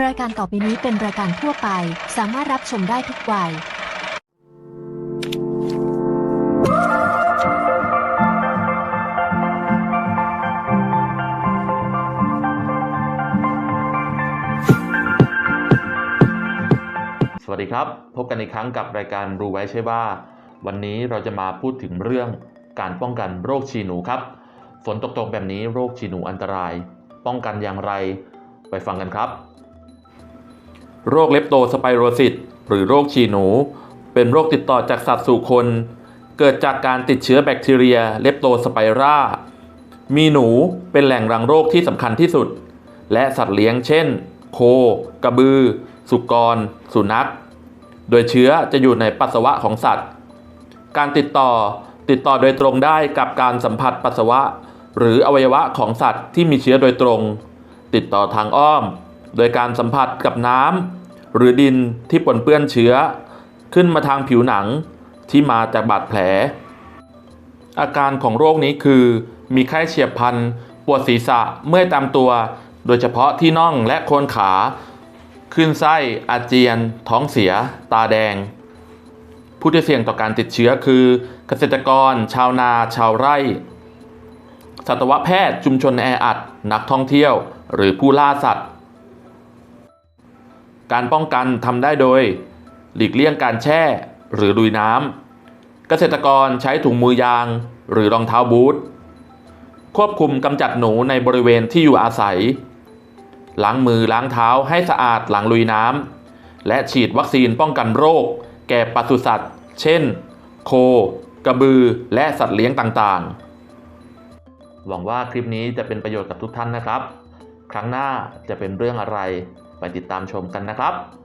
รายการต่อไปนี้เป็นรายการทั่วไป สามารถรับชมได้ทุกวัย สวัสดีครับ พบกันอีกครั้งกับรายการรู้ไว้ใช่ว่า วันนี้เราจะมาพูดถึงเรื่องการป้องกันโรคฉี่หนูครับ ฝนตกๆแบบนี้โรคฉี่หนูอันตราย ป้องกันอย่างไร ไปฟังกันครับ โรคเลปโตสไปโรซิสหรือโรคฉี่หนู เป็นโรคติดต่อจากสัตว์สู่คน เกิดจากการติดเชื้อแบคทีเรียเลปโตสไปรามีหนูเป็นแหล่งรังโรคที่สำคัญที่สุด และสัตว์เลี้ยงเช่น โค กระบือ สุกร สุนัข โดยเชื้อจะอยู่ในปัสสาวะของสัตว์ การติดต่อติดต่อโดยตรงได้กับการสัมผัสปัสสาวะ หรืออวัยวะของสัตว์ที่มีเชื้อโดยตรง ติดต่อทางอ้อม โดยการสัมผัสกับน้ำหรือดินที่ปนเปื้อนเชื้อ ขึ้นมาทางผิวหนังที่มาจากบาดแผล อาการของโรคนี้คือ มีไข้เฉียบพลันปวดศีรษะเมื่อยตามตัว โดยเฉพาะที่น่องและโคนขา ขึ้นไส้อาเจียน ท้องเสีย ตาแดง ผู้ที่เสี่ยงต่อการติดเชื้อคือ เกษตรกร ชาวนา ชาวไร่สัตวแพทย์ชุมชนแออัด นักท่องเที่ยว หรือผู้ล่าสัตว์ การป้องกันทำได้โดย หลีกเลี่ยงการแช่หรือลุยน้ำเกษตรกรใช้ถุงมือยาง หรือรองเท้าบูทควบคุมกำจัดหนูในบริเวณที่อยู่อาศัย ล้างมือล้างเท้าให้สะอาดหลังลุยน้ำและฉีดวัคซีนป้องกันโรค แก่ปศุสัตว์ เช่น โค กระบือ และสัตว์เลี้ยงต่างๆ หวังว่าคลิปนี้จะเป็นประโยชน์กับทุกท่านนะครับ ครั้งหน้าจะเป็นเรื่องอะไร ไปติดตามชมกันนะครับ